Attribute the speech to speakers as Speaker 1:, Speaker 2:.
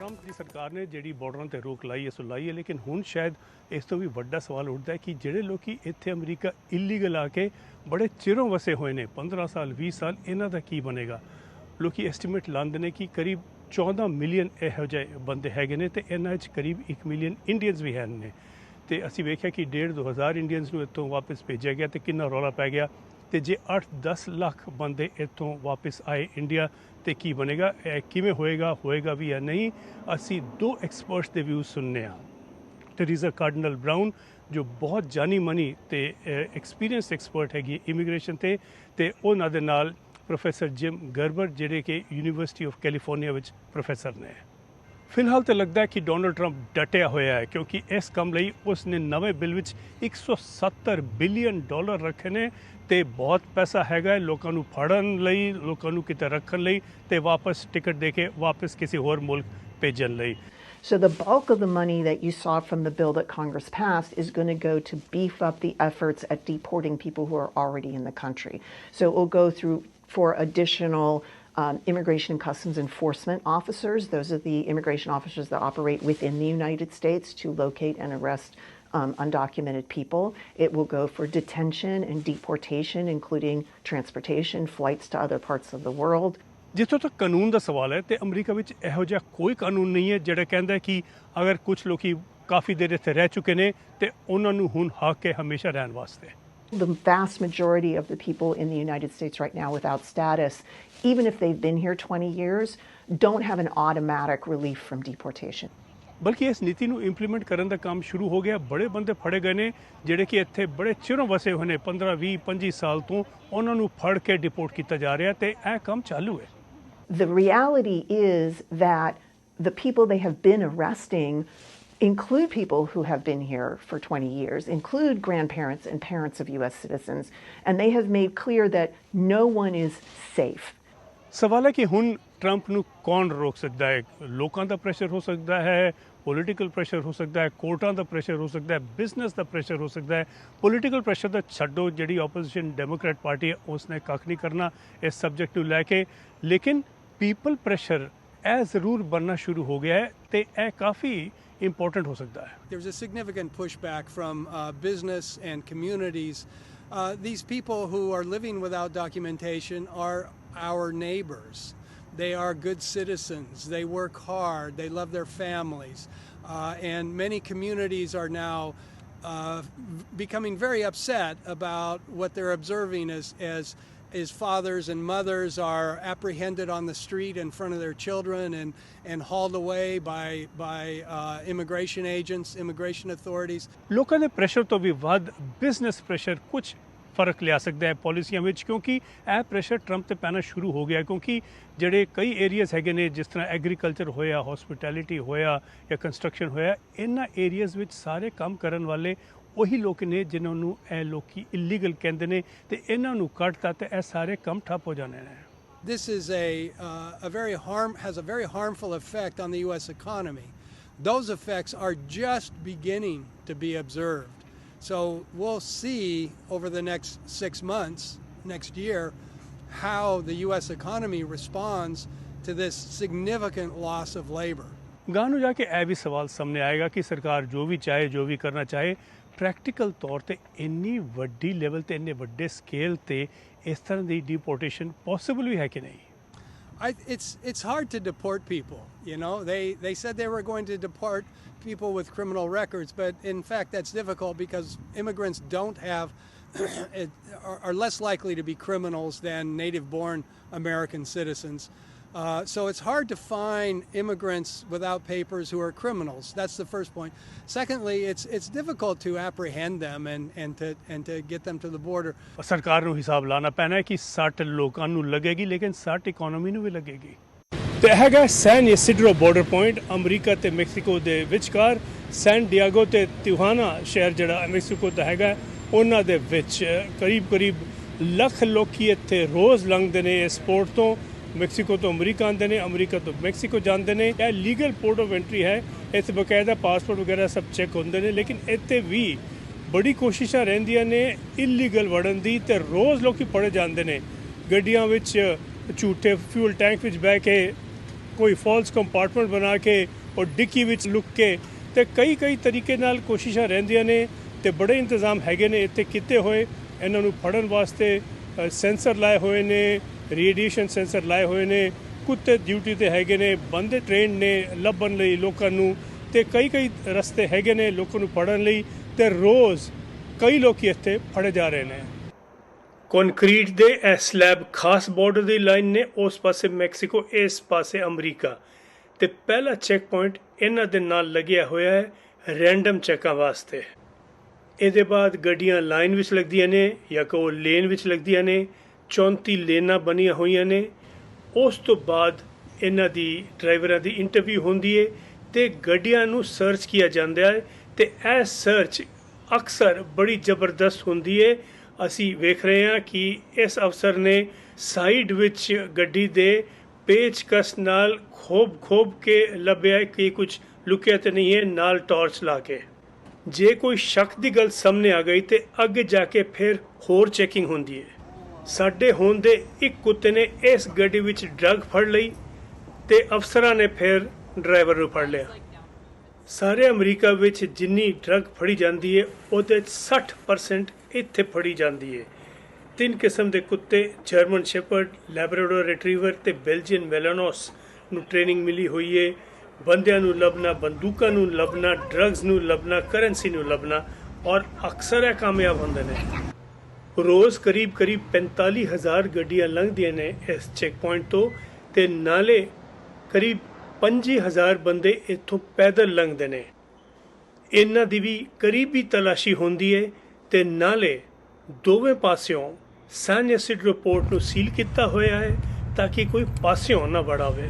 Speaker 1: Trump ਦੀ ਸਰਕਾਰ ਨੇ ਜਿਹੜੀ ਬਾਰਡਰਾਂ ਤੇ ਰੋਕ ਲਾਈ ਹੈ, ਸੋ ਲਾਈ ਹੈ, ਲੇਕਿਨ ਹੁਣ ਸ਼ਾਇਦ ਇਸ ਤੋਂ ਵੀ ਵੱਡਾ ਸਵਾਲ ਉੱਠਦਾ ਹੈ ਕਿ ਜਿਹੜੇ ਲੋਕੀ ਇੱਥੇ ਅਮਰੀਕਾ ਇਲੀਗਲ ਆ ਕੇ ਬੜੇ ਚਿਰੋਂ ਵਸੇ ਹੋਏ ਨੇ 15 ਸਾਲ 20 ਸਾਲ, ਇਹਨਾਂ ਦਾ ਕੀ ਬਣੇਗਾ? ਲੋਕੀ ਐਸਟੀਮੇਟ ਲਾਉਂਦੇ ਨੇ ਕਿ ਕਰੀਬ 14 ਮਿਲੀਅਨ ਇਹੋ ਜਿਹੇ ਬੰਦੇ ਹੈਗੇ ਨੇ ਤੇ ਇਹਨਾਂ ਵਿੱਚ ਕਰੀਬ 1 ਮਿਲੀਅਨ ਇੰਡੀਅਨਸ ਵੀ ਹਨ ਨੇ। ਤੇ ਅਸੀਂ ਵੇਖਿਆ ਕਿ 1.5 2000 ਇੰਡੀਅਨਸ ਨੂੰ ਇੱਥੋਂ ਵਾਪਸ ਭੇਜਿਆ ਗਿਆ ਤੇ ਕਿੰਨਾ ਰੌਲਾ ਪੈ ਗਿਆ। ਤੇ ਜੇ 8-10 ਲੱਖ ਬੰਦੇ ਇੱਥੋਂ ਵਾਪਸ ਆਏ ਇੰਡੀਆ, ਤੇ ਕੀ ਬਣੇਗਾ? ਇਹ ਕਿਵੇਂ ਹੋਏਗਾ ਹੋਏਗਾ ਵੀ ਜਾਂ ਨਹੀਂ? ਅਸੀਂ ਦੋ ਐਕਸਪਰਟਸ ਦੇ ਵਿਊ ਸੁਣਨੇ ਆ। ਟਰੀਜ਼ਾ ਕਾਰਡਨਲ ਬ੍ਰਾਊਨ ਜੋ ਬਹੁਤ ਜਾਨੀ ਮਨੀ ਤੇ ਐਕਸਪੀਰੀਅੰਸ ਐਕਸਪਰਟ ਹੈਗੀ ਇਮੀਗ੍ਰੇਸ਼ਨ ਤੇ ਤੇ ਉਹਨਾਂ ਦੇ ਨਾਲ ਪ੍ਰੋਫੈਸਰ ਜਿਮ ਗਰਬਰ ਜਿਹੜੇ ਕਿ ਯੂਨੀਵਰਸਿਟੀ ਆਫ ਕੈਲੀਫੋਰਨੀਆ ਵਿੱਚ ਪ੍ਰੋਫੈਸਰ ਨੇ। ਫਿਲਹਾਲ ਤਾਂ ਲੱਗਦਾ ਹੈ ਕਿ ਡੋਨਲਡ ਟਰੰਪ ਡਟਿਆ ਹੋਇਆ ਹੈ ਕਿਉਂਕਿ ਇਸ ਕੰਮ ਲਈ ਉਸ ਨੇ ਨਵੇਂ ਬਿੱਲ ਵਿੱਚ 170 ਬਿਲੀਅਨ ਡਾਲਰ ਰੱਖੇ ਨੇ ਤੇ ਬਹੁਤ ਪੈਸਾ ਹੈਗਾ ਹੈ ਲੋਕਾਂ ਨੂੰ ਫੜਨ ਲਈ ਲੋਕਾਂ ਨੂੰ ਕਿਤੇ ਰੱਖਣ ਲਈ ਤੇ ਵਾਪਸ ਟਿਕਟ ਦੇ ਕੇ ਵਾਪਸ ਕਿਸੇ ਹੋਰ ਮੁਲਕ ਭੇਜਣ ਲਈ
Speaker 2: So the bulk of the money that you saw from the bill that Congress passed is going to go to beef up the efforts at deporting people who are already in the country. So it will go through for additional um, immigration and customs enforcement officers. Those are the immigration officers that operate within the United States to locate and arrest um, undocumented people. It will go for detention and deportation, including transportation, flights to other parts of the world.
Speaker 1: ਜਿੱਥੋਂ ਤੱਕ ਕਾਨੂੰਨ ਦਾ ਸਵਾਲ ਹੈ ਤੇ America ਵਿੱਚ ਇਹੋ ਜਿਹਾ ਕੋਈ ਕਾਨੂੰਨ ਨਹੀਂ ਹੈ ਜਿਹੜਾ ਕਹਿੰਦਾ ਹੈ ਕਿ ਅਗਰ ਕੁਝ ਲੋਕੀ ਕਾਫੀ ਦੇਰ ਇੱਥੇ ਰਹਿ ਚੁੱਕੇ ਨੇ ਤੇ ਉਹਨਾਂ ਨੂੰ ਹੁਣ ਹੱਕ ਹੈ ਹਮੇਸ਼ਾ ਰਹਿਣ ਵਾਸਤੇ
Speaker 2: The vast majority of the people in the United States right now without status, even if they've been here 20 years, don't have an automatic relief from deportation.
Speaker 1: ਬਲਕਿ ਇਸ ਨੀਤੀ ਨੂੰ ਇੰਪਲੀਮੈਂਟ ਕਰਨ ਦਾ ਕੰਮ ਸ਼ੁਰੂ ਹੋ ਗਿਆ ਬੜੇ ਬੰਦੇ ਫੜੇ ਗਏ ਨੇ ਜਿਹੜੇ ਕਿ ਇੱਥੇ ਬੜੇ ਚਿਰੋਂ ਵਸੇ ਹੋਏ ਨੇ 15 20 25 ਸਾਲ ਤੋਂ ਉਹਨਾਂ ਨੂੰ ਫੜ ਕੇ ਡਿਪੋਰਟ ਕੀਤਾ ਜਾ ਰਿਹਾ ਤੇ ਇਹ ਕੰਮ ਚਾਲੂ ਹੈ
Speaker 2: The reality is that the people they have been arresting include people who have been here for 20 years, include grandparents and parents of US citizens, and they have made clear that no one is safe.
Speaker 1: ਸਵਾਲ ਹੈ ਕਿ ਹੁਣ Trump ਨੂੰ ਕੌਣ ਰੋਕ ਸਕਦਾ ਹੈ ਲੋਕਾਂ ਦਾ ਪ੍ਰੈਸ਼ਰ ਹੋ ਸਕਦਾ ਹੈ ਪੋਲੀਟੀਕਲ ਪ੍ਰੈਸ਼ਰ ਹੋ ਸਕਦਾ ਹੈ ਕੋਰਟਾਂ ਦਾ ਪ੍ਰੈਸ਼ਰ ਹੋ ਸਕਦਾ ਹੈ ਬਿਜ਼ਨਸ ਦਾ ਪ੍ਰੈਸ਼ਰ ਹੋ ਸਕਦਾ ਹੈ ਪੋਲੀਟੀਕਲ ਪ੍ਰੈਸ਼ਰ ਦਾ ਛੱਡੋ ਜਿਹੜੀ ਆਪੋਜੀਸ਼ਨ ਡੈਮੋਕ੍ਰੈਟ ਪਾਰਟੀ ਹੈ ਉਸਨੇ ਕੱਖ ਨਹੀਂ ਕਰਨਾ ਇਸ ਸਬਜੈਕਟ ਨੂੰ ਲੈ ਕੇ ਲੇਕਿਨ ਪੀਪਲ ਪ੍ਰੈਸ਼ਰ ਇਹ ਜ਼ਰੂਰ ਬਣਨਾ ਸ਼ੁਰੂ ਹੋ ਗਿਆ ਹੈ ਤੇ ਇਹ ਕਾਫੀ
Speaker 3: There's a significant pushback from uh, business and communities. Uh, these people who are living without documentation are our neighbors. They are good citizens. They work hard. They love their families. Uh, and many communities are now uh, becoming very upset about what they're observing as, as as fathers and mothers are apprehended on the street in front of their children and, and hauled away by, by uh, immigration agents, immigration authorities.
Speaker 1: ਲੋਕਾਂ ਦੇ pressure ਤੋਂ ਵੀ ਵੱਧ business pressure ਕੁਝ ਫ਼ਰਕ ਲਿਆ ਸਕਦਾ ਹੈ ਪਾਲਿਸੀਆਂ ਵਿੱਚ ਕਿਉਂਕਿ ਇਹ ਪ੍ਰੈਸ਼ਰ ਟਰੰਪ ਤੇ ਪੈਣਾ ਸ਼ੁਰੂ ਹੋ ਗਿਆ ਕਿਉਂਕਿ ਜਿਹੜੇ ਕਈ ਏਰੀਆਜ਼ ਹੈਗੇ ਨੇ ਜਿਸ ਤਰ੍ਹਾਂ ਐਗਰੀਕਲਚਰ ਹੋਇਆ ਹਸਪਿਟੈਲਿਟੀ ਹੋਇਆ ਜਾਂ ਕੰਸਟਰਕਸ਼ਨ ਹੋਇਆ ਇਹਨਾਂ ਏਰੀਆਜ਼ ਵਿੱਚ ਸਾਰੇ ਕੰਮ ਕਰਨ ਵਾਲੇ ਉਹੀ ਲੋਕ ਨੇ ਜਿਨ੍ਹਾਂ ਨੂੰ ਇਹ ਲੋਕੀ ਇਲੀਗਲ ਕਹਿੰਦੇ ਨੇ ਤੇ ਇਹਨਾਂ ਨੂੰ ਕੱਢਤਾ ਤੇ ਇਹ ਸਾਰੇ ਕੰਮ ਠੱਪ ਹੋ ਜਾਣੇ ਨੇ
Speaker 3: This is a, uh, a very harm, has a very harmful effect on the U.S. economy. Those effects are just beginning to be observed. So we'll see over the next six months, next year, how the U.S. economy responds to this significant loss of labor.
Speaker 1: ਗਾਂ ਨੂੰ ਜਾ ਕੇ ਇਹ ਵੀ ਸਵਾਲ ਸਾਹਮਣੇ ਆਏਗਾ ਕਿ ਸਰਕਾਰ ਜੋ ਵੀ ਚਾਹੇ ਜੋ ਵੀ ਕਰਨਾ ਚਾਹੇ ਪ੍ਰੈਕਟੀਕਲ ਤੌਰ ਤੇ ਇੰਨੀ ਵੱਡੀ ਲੈਵਲ ਤੇ ਇੰਨੇ ਵੱਡੇ ਸਕੇਲ ਤੇ ਇਸ ਤਰ੍ਹਾਂ ਦੀ ਡਿਪੋਰਟੇਸ਼ਨ ਪੋਸੀਬਲ ਵੀ ਹੈ ਕਿ ਨਹੀਂ
Speaker 3: I, it's it's hard to deport people. You know, they they said they were going to deport people with criminal records, but in fact, that's difficult because immigrants don't have it, are, are less likely to be criminals than native-born American citizens. Uh, so it's hard to find immigrants without papers who are criminals. That's the first point. Secondly, it's it's difficult to apprehend them and, and to and to get them to the border.
Speaker 1: ਸਰਕਾਰ ਨੂੰ ਹਿਸਾਬ ਲਾਣਾ ਪੈਣਾ ਹੈ ਕਿ ਸੱਟ ਲੋਕਾਂ ਨੂੰ ਲੱਗੇਗੀ ਲੇਕਿਨ ਸੱਟ ਇਕਨੋਮੀ ਨੂੰ ਵੀ ਲੱਗੇਗੀ ਤੇ ਹੈਗਾ San Ysidro border point America ਤੇ ਮੈਕਸੀਕੋ ਦੇ ਵਿਚਕਾਰ ਸੈਨ ਡਿਆਗੋ ਤੇ ਤਿਉਹਾਨਾ ਸ਼ਹਿਰ ਜਿਹੜਾ ਮੈਕਸੀਕੋ ਦਾ ਹੈਗਾ ਉਹਨਾਂ ਦੇ ਵਿੱਚ ਕਰੀਬ ਕਰੀਬ ਲੱਖ ਲੋਕੀ ਇੱਥੇ ਰੋਜ਼ ਲੰਘਦੇ ਨੇ ਇਸ ਪੋਰਟ ਤੋਂ ਮੈਕਸੀਕੋ ਤੋਂ ਅਮਰੀਕਾ ਆਉਂਦੇ ਨੇ, ਅਮਰੀਕਾ ਤੋਂ ਮੈਕਸੀਕੋ ਜਾਂਦੇ ਨੇ। ਇਹ ਲੀਗਲ ਪੋਰਟ ਆਫ ਐਂਟਰੀ ਹੈ। ਇੱਥੇ ਬਕਾਇਦਾ ਪਾਸਪੋਰਟ ਵਗੈਰਾ ਸਭ ਚੈੱਕ ਹੁੰਦੇ ਨੇ, ਲੇਕਿਨ ਇੱਥੇ ਵੀ ਬੜੀ ਕੋਸ਼ਿਸ਼ਾਂ ਰਹਿੰਦੀਆਂ ਨੇ ਇਲੀਗਲ ਵੜਨ ਦੀ ਤੇ ਰੋਜ਼ ਲੋਕੀ ਫੜੇ ਜਾਂਦੇ ਨੇ। ਗੱਡੀਆਂ ਵਿੱਚ ਝੂਠੇ ਫਿਊਲ ਟੈਂਕ ਵਿੱਚ ਬਹਿ ਕੇ, ਕੋਈ ਫਾਲਸ ਕੰਪਾਰਟਮੈਂਟ ਬਣਾ ਕੇ ਉਹ ਡਿੱਕੀ ਵਿੱਚ ਲੁੱਕ ਕੇ ਤੇ ਕਈ ਕਈ ਤਰੀਕੇ ਨਾਲ ਕੋਸ਼ਿਸ਼ਾਂ ਰਹਿੰਦੀਆਂ ਨੇ ਤੇ ਬੜੇ ਇੰਤਜ਼ਾਮ ਹੈਗੇ ਨੇ ਇੱਥੇ ਕੀਤੇ ਹੋਏ। ਇਹਨਾਂ ਨੂੰ ਫੜਨ ਵਾਸਤੇ ਸੈਂਸਰ ਲਾਏ ਹੋਏ ਨੇ। ਰੇਡੀਏਸ਼ਨ ਸੈਂਸਰ ਲਾਏ ਹੋਏ ਨੇ, ਕੁੱਤੇ ਡਿਊਟੀ ਤੇ ਹੈਗੇ ਨੇ, ਬੰਦੇ ਟ੍ਰੇਨ ਨੇ ਲੱਭਣ ਲਈ ਲੋਕਾਂ ਨੂੰ ਤੇ ਕਈ ਕਈ ਰਸਤੇ ਹੈਗੇ ਨੇ ਲੋਕਾਂ ਨੂੰ ਫੜਨ ਲਈ ਤੇ ਰੋਜ਼ ਕਈ ਲੋਕੀ ਇੱਥੇ ਫੜੇ ਜਾ ਰਹੇ ਨੇ। ਕੰਕਰੀਟ ਦੇ ਇਹ ਸਲੈਬ ਖਾਸ ਬਾਰਡਰ ਦੀ ਲਾਈਨ ਨੇ, ਉਸ ਪਾਸੇ ਮੈਕਸੀਕੋ, ਇਸ ਪਾਸੇ ਅਮਰੀਕਾ। ਤੇ ਪਹਿਲਾ ਚੈੱਕ ਪੁਆਇੰਟ ਇਹਨਾਂ ਦੇ ਨਾਲ ਲੱਗਿਆ ਹੋਇਆ ਹੈ ਰੈਂਡਮ ਚੈੱਕਾਂ ਵਾਸਤੇ। ਇਹਦੇ ਬਾਅਦ ਗੱਡੀਆਂ ਲਾਈਨ ਵਿੱਚ ਲੱਗਦੀਆਂ ਨੇ ਜਾਂ ਕੋ ਲੇਨ ਵਿੱਚ ਲੱਗਦੀਆਂ ਨੇ। 34 ਲੇਨਾਂ ਬਣੀਆਂ ਹੋਈਆਂ ਨੇ। ਉਸ ਤੋਂ ਬਾਅਦ ਇਹਨਾਂ ਦੀ ਡਰਾਈਵਰਾਂ ਦੀ ਇੰਟਰਵਿਊ ਹੁੰਦੀ ਹੈ ਤੇ ਗੱਡੀਆਂ ਨੂੰ ਸਰਚ ਕੀਤਾ ਜਾਂਦਾ ਹੈ ਤੇ ਇਹ ਸਰਚ ਅਕਸਰ ਬੜੀ ਜ਼ਬਰਦਸਤ ਹੁੰਦੀ ਹੈ ਅਸੀਂ ਵੇਖ ਰਹੇ ਹਾਂ ਕਿ ਇਸ ਅਫਸਰ ਨੇ ਸਾਈਡ ਵਿੱਚ ਗੱਡੀ ਦੇ ਪੇਚਕਸ ਨਾਲ ਖੋਬ ਖੋਬ ਕੇ ਲੱਭਿਆ ਕਿ ਕੁਝ ਲੁਕਿਆ ਤੇ ਨਹੀਂ ਹੈ, ਨਾਲ ਟਾਰਚ ਲਾ ਕੇ। ਜੇ ਕੋਈ ਸ਼ੱਕ ਦੀ ਗੱਲ ਸਾਹਮਣੇ ਆ ਗਈ ਤੇ ਅੱਗੇ ਜਾ ਕੇ ਫਿਰ ਹੋਰ ਚੈਕਿੰਗ ਹੁੰਦੀ ਹੈ ਸਾਡੇ ਹੋਣ ਦੇ ਇੱਕ ਕੁੱਤੇ ਨੇ ਇਸ ਗੱਡੀ ਵਿੱਚ ਡਰੱਗ ਫੜ ਲਈ ਤੇ ਅਫਸਰਾਂ ਨੇ ਫਿਰ ਡਰਾਈਵਰ ਨੂੰ ਫੜ ਲਿਆ। ਸਾਰੇ ਅਮਰੀਕਾ ਵਿੱਚ ਜਿੰਨੀ ਡਰੱਗ ਫੜੀ ਜਾਂਦੀ ਹੈ ਉਹਦੇ 60% ਇੱਥੇ ਫੜੀ ਜਾਂਦੀ ਹੈ ਤਿੰਨ ਕਿਸਮ ਦੇ ਕੁੱਤੇ, ਜਰਮਨ ਸ਼ੈਪਰਡ, ਲੈਬਰਾਡੋਰ ਰਿਟਰੀਵਰ ਤੇ ਬੈਲਜੀਅਨ ਮੈਲਾਨੋਸ ਨੂੰ ਟ੍ਰੇਨਿੰਗ ਮਿਲੀ ਹੋਈ ਹੈ ਬੰਦਿਆਂ ਨੂੰ ਲੱਭਣਾ, ਬੰਦੂਕਾਂ ਨੂੰ ਲੱਭਣਾ ਡਰੱਗਸ ਨੂੰ ਲੱਭਣਾ, ਕਰੰਸੀ ਨੂੰ ਲੱਭਣਾ ਔਰ ਅਕਸਰ ਇਹ ਕਾਮਯਾਬ ਹੁੰਦੇ ਨੇ। ਰੋਜ਼ ਕਰੀਬ ਕਰੀਬ 45000 ਗੱਡੀਆਂ ਲੰਘਦੀਆਂ ਨੇ ਇਸ ਚੈੱਕ ਪੁਆਇੰਟ ਤੋਂ ਤੇ ਨਾਲੇ ਕਰੀਬ 25000 ਬੰਦੇ ਇੱਥੋਂ ਪੈਦਲ ਲੰਘਦੇ ਨੇ। ਇਹਨਾਂ ਦੀ ਵੀ ਕਰੀਬੀ ਤਲਾਸ਼ੀ ਹੁੰਦੀ ਹੈ ਤੇ ਨਾਲੇ ਦੋਵੇਂ ਪਾਸਿਓਂ ਸੈਨ ਐਸਿਡ ਰਿਪੋਰਟ ਨੂੰ ਸੀਲ ਕੀਤਾ ਹੋਇਆ ਹੈ ਤਾਂ ਕਿ ਕੋਈ ਪਾਸਿਓਂ ਨਾ ਵੜਾਵੇ